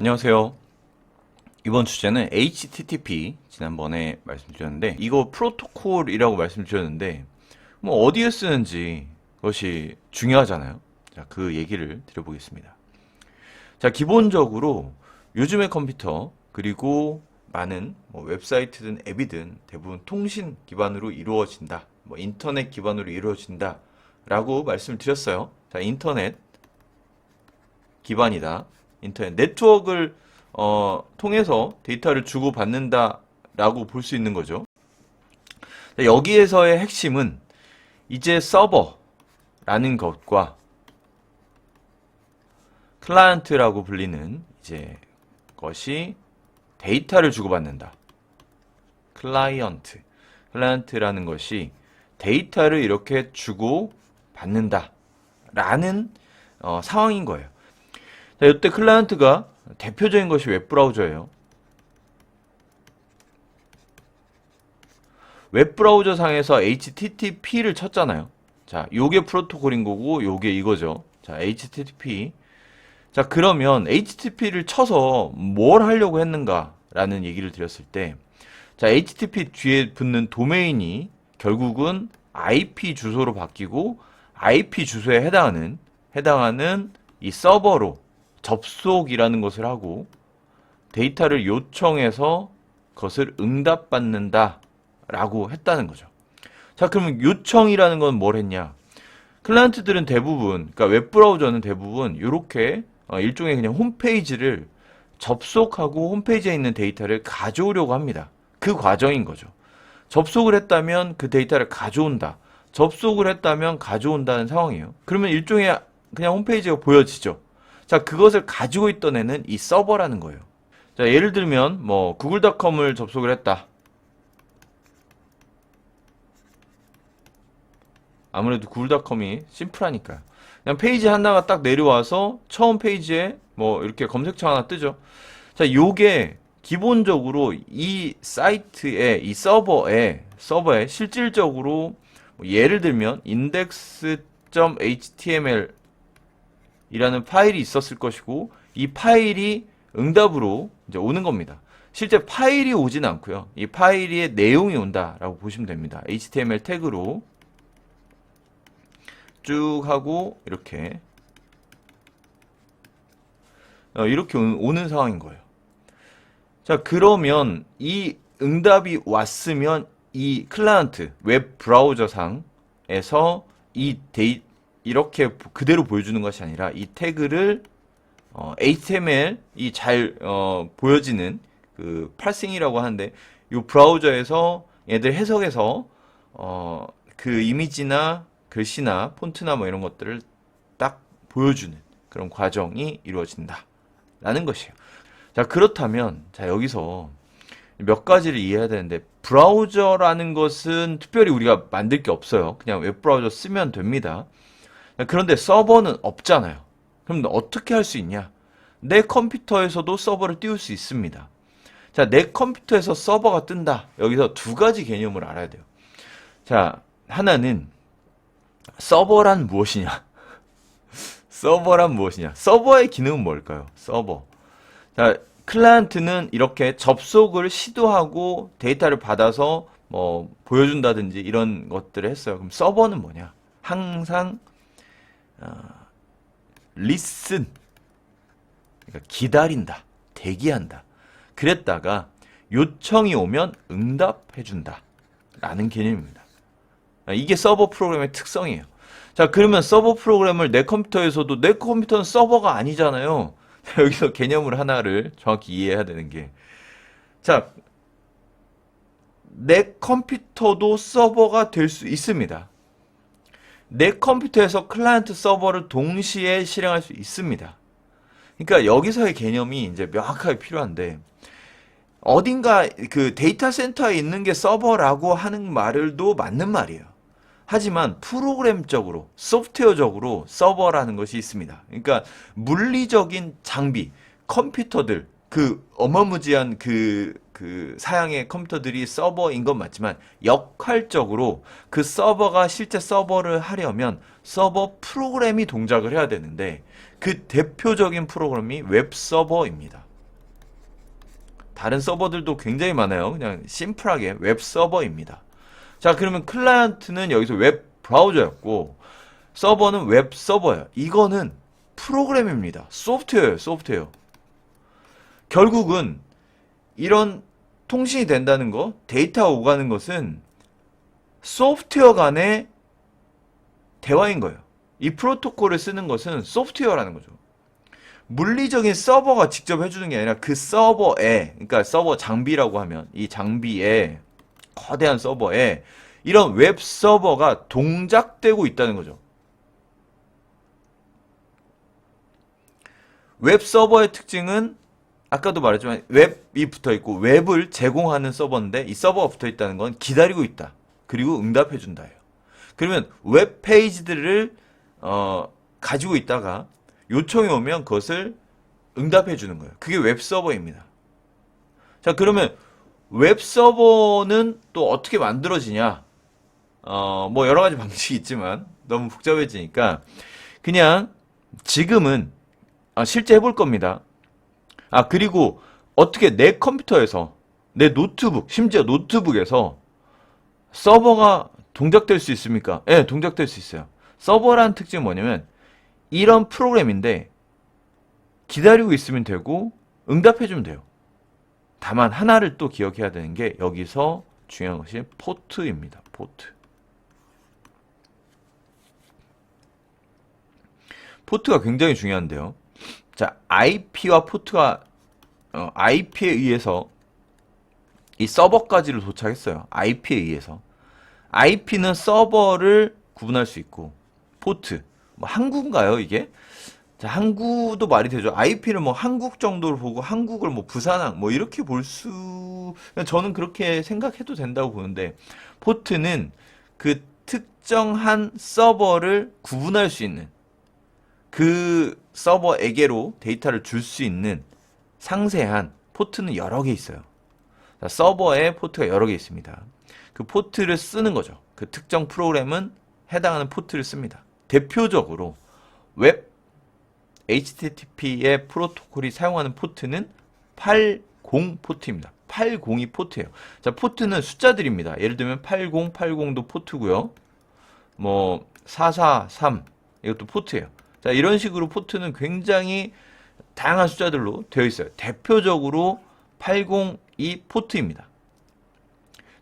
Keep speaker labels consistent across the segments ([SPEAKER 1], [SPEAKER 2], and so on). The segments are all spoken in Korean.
[SPEAKER 1] 안녕하세요. 이번 주제는 HTTP 지난번에 말씀드렸는데 이거 프로토콜이라고 말씀드렸는데 뭐 어디에 쓰는지 그것이 중요하잖아요. 자, 그 얘기를 드려보겠습니다. 자, 기본적으로 요즘의 컴퓨터 그리고 많은 뭐 웹사이트든 앱이든 대부분 통신 기반으로 이루어진다. 뭐 인터넷 기반으로 이루어진다 라고 말씀을 드렸어요. 자, 인터넷 기반이다. 인터넷 네트워크를 어, 통해서 데이터를 주고 받는다라고 볼 수 있는 거죠. 자, 여기에서의 핵심은 이제 서버라는 것과 클라이언트라고 불리는 이제 것이 데이터를 주고받는다. 클라이언트. 클라이언트라는 것이 데이터를 이렇게 주고 받는다. 라는 어, 상황인 거예요. 자, 이때 클라이언트가 대표적인 것이 웹브라우저예요. 웹브라우저 상에서 HTTP를 쳤잖아요. 자, 요게 프로토콜인 거고 요게 이거죠. 자, HTTP. 자, 그러면 HTTP를 쳐서 뭘 하려고 했는가라는 얘기를 드렸을 때 자, HTTP 뒤에 붙는 도메인이 결국은 IP 주소로 바뀌고 IP 주소에 해당하는 해당하는 이 서버로 접속이라는 것을 하고 데이터를 요청해서 그것을 응답받는다 라고 했다는 거죠. 자, 그러면 요청이라는 건 뭘 했냐? 클라이언트들은 대부분, 그러니까 웹브라우저는 대부분 이렇게 어, 일종의 그냥 홈페이지를 접속하고 홈페이지에 있는 데이터를 가져오려고 합니다. 그 과정인 거죠. 접속을 했다면 그 데이터를 가져온다. 접속을 했다면 가져온다는 상황이에요. 그러면 일종의 그냥 홈페이지가 보여지죠. 자, 그것을 가지고 있던 애는 이 서버라는 거예요. 자, 예를 들면 뭐 구글닷컴을 접속을 했다. 아무래도 구글닷컴이 심플하니까요. 그냥 페이지 하나가 딱 내려와서 처음 페이지에 뭐 이렇게 검색창 하나 뜨죠. 자, 요게 기본적으로 이 사이트에 이 서버에 서버에 실질적으로 뭐 예를 들면 index.html 이라는 파일이 있었을 것이고 이 파일이 응답으로 이제 오는 겁니다. 실제 파일이 오진 않고요. 이 파일의 내용이 온다라고 보시면 됩니다. HTML 태그로 쭉 하고 이렇게 어, 이렇게 오는 상황인 거예요. 자, 그러면 이 응답이 왔으면 이 클라이언트 웹 브라우저 상에서 이 데이 이렇게 그대로 보여주는 것이 아니라 이 태그를 어, HTML이 잘 어, 보여지는 그 팔싱이라고 하는데 이 브라우저에서 얘들 해석해서 어, 그 이미지나 글씨나 폰트나 뭐 이런 것들을 딱 보여주는 그런 과정이 이루어진다라는 것이에요. 자 그렇다면 자 여기서 몇 가지를 이해해야 되는데 브라우저라는 것은 특별히 우리가 만들 게 없어요. 그냥 웹 브라우저 쓰면 됩니다. 그런데 서버는 없잖아요. 그럼 어떻게 할 수 있냐? 내 컴퓨터에서도 서버를 띄울 수 있습니다. 자, 내 컴퓨터에서 서버가 뜬다. 여기서 두 가지 개념을 알아야 돼요. 자, 하나는 서버란 무엇이냐? 서버란 무엇이냐? 서버의 기능은 뭘까요? 서버. 자, 클라이언트는 이렇게 접속을 시도하고 데이터를 받아서 뭐 보여준다든지 이런 것들을 했어요. 그럼 서버는 뭐냐? 항상 어, listen 그러니까 기다린다 대기한다. 그랬다가 요청이 오면 응답해준다 라는 개념입니다. 아, 이게 서버 프로그램의 특성이에요. 자 그러면 서버 프로그램을 내 컴퓨터에서도 내 컴퓨터는 서버가 아니잖아요. 여기서 개념을 하나를 정확히 이해해야 되는 게 자 내 컴퓨터도 서버가 될 수 있습니다 내 컴퓨터에서 클라이언트 서버를 동시에 실행할 수 있습니다. 그러니까 여기서의 개념이 이제 명확하게 필요한데 어딘가 그 데이터 센터에 있는 게 서버라고 하는 말을도 맞는 말이에요. 하지만 프로그램적으로 소프트웨어적으로 서버라는 것이 있습니다. 그러니까 물리적인 장비, 컴퓨터들 그 어마무지한 그, 그 사양의 컴퓨터들이 서버인 건 맞지만 역할적으로 그 서버가 실제 서버를 하려면 서버 프로그램이 동작을 해야 되는데 그 대표적인 프로그램이 웹 서버입니다. 다른 서버들도 굉장히 많아요. 그냥 심플하게 웹 서버입니다. 자, 그러면 클라이언트는 여기서 웹 브라우저였고 서버는 웹 서버예요. 이거는 프로그램입니다. 소프트웨어예요, 소프트웨어. 결국은 이런 통신이 된다는 거, 데이터가 오가는 것은 소프트웨어 간의 대화인 거예요. 이 프로토콜을 쓰는 것은 소프트웨어라는 거죠. 물리적인 서버가 직접 해주는 게 아니라 그 서버에, 그러니까 서버 장비라고 하면 이 장비에 거대한 서버에 이런 웹 서버가 동작되고 있다는 거죠. 웹 서버의 특징은 아까도 말했지만 웹이 붙어 있고 웹을 제공하는 서버인데 이 서버가 붙어 있다는 건 기다리고 있다. 그리고 응답해 준다예요. 그러면 웹 페이지들을 어, 가지고 있다가 요청이 오면 그것을 응답해 주는 거예요. 그게 웹 서버입니다. 자, 그러면 웹 서버는 또 어떻게 만들어지냐? 어, 뭐 여러 가지 방식이 있지만 너무 복잡해지니까 그냥 지금은 아, 실제 해볼 겁니다. 아, 그리고 어떻게 내 컴퓨터에서 내 노트북, 심지어 노트북에서 서버가 동작될 수 있습니까? 예, 동작될 수 있어요. 서버라는 특징은 뭐냐면 이런 프로그램인데 기다리고 있으면 되고 응답해주면 돼요. 다만 하나를 또 기억해야 되는 게 여기서 중요한 것이 포트입니다. 포트. 포트가 굉장히 중요한데요. 자, IP와 포트가 어, IP에 의해서 이 서버까지를 도착했어요. IP에 의해서. IP는 서버를 구분할 수 있고 포트 뭐 항구인가요 이게? 자, 항구도 말이 되죠. IP를 뭐 한국 정도로 보고 한국을 뭐 부산항 뭐 이렇게 볼 수 저는 그렇게 생각해도 된다고 보는데 포트는 그 특정한 서버를 구분할 수 있는 그 서버에게로 데이터를 줄 수 있는 상세한 포트는 여러 개 있어요. 자, 서버에 포트가 여러 개 있습니다. 그 포트를 쓰는 거죠. 그 특정 프로그램은 해당하는 포트를 씁니다. 대표적으로 웹 HTTP의 프로토콜이 사용하는 포트는 80 포트입니다. 802 포트예요. 자, 포트는 숫자들입니다. 예를 들면 8080도 포트고요. 뭐 443 이것도 포트예요. 자, 이런 식으로 포트는 굉장히 다양한 숫자들로 되어 있어요. 대표적으로 802 포트입니다.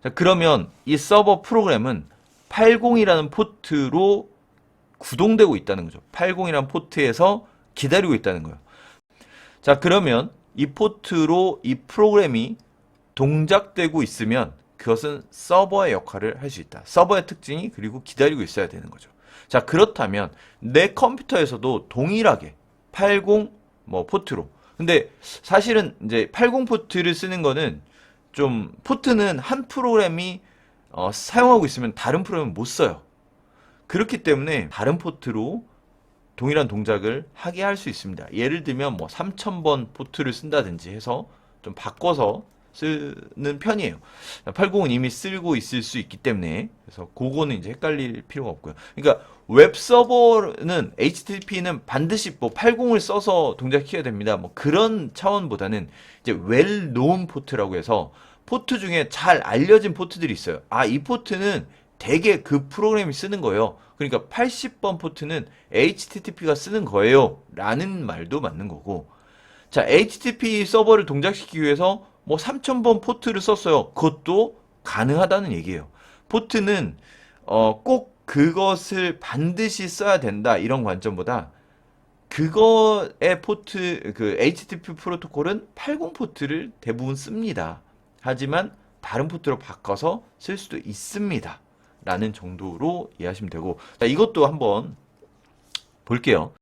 [SPEAKER 1] 자, 그러면 이 서버 프로그램은 80이라는 포트로 구동되고 있다는 거죠. 80이라는 포트에서 기다리고 있다는 거예요. 자, 그러면 이 포트로 이 프로그램이 동작되고 있으면 그것은 서버의 역할을 할 수 있다. 서버의 특징이 그리고 기다리고 있어야 되는 거죠. 자, 그렇다면 내 컴퓨터에서도 동일하게 80 뭐 포트로. 근데 사실은 이제 80 포트를 쓰는 거는 좀 포트는 한 프로그램이 어, 사용하고 있으면 다른 프로그램은 못 써요. 그렇기 때문에 다른 포트로 동일한 동작을 하게 할 수 있습니다. 예를 들면 뭐 3000번 포트를 쓴다든지 해서 좀 바꿔서 쓰는 편이에요. 80은 이미 쓰고 있을 수 있기 때문에 그래서 그거는 이제 헷갈릴 필요가 없고요. 그러니까 웹 서버는 HTTP는 반드시 뭐 80을 써서 동작해야 됩니다. 뭐 그런 차원보다는 이제 웰 노운 포트라고 해서 포트 중에 잘 알려진 포트들이 있어요. 아, 이 포트는 대개 그 프로그램이 쓰는 거예요. 그러니까 80번 포트는 HTTP가 쓰는 거예요. 라는 말도 맞는 거고. 자, HTTP 서버를 동작시키기 위해서 뭐 3000번 포트를 썼어요. 그것도 가능하다는 얘기예요. 포트는 어, 꼭 그것을 반드시 써야 된다 이런 관점보다 그거의 포트 그 HTTP 프로토콜은 80 포트를 대부분 씁니다. 하지만 다른 포트로 바꿔서 쓸 수도 있습니다. 라는 정도로 이해하시면 되고 자 이것도 한번 볼게요.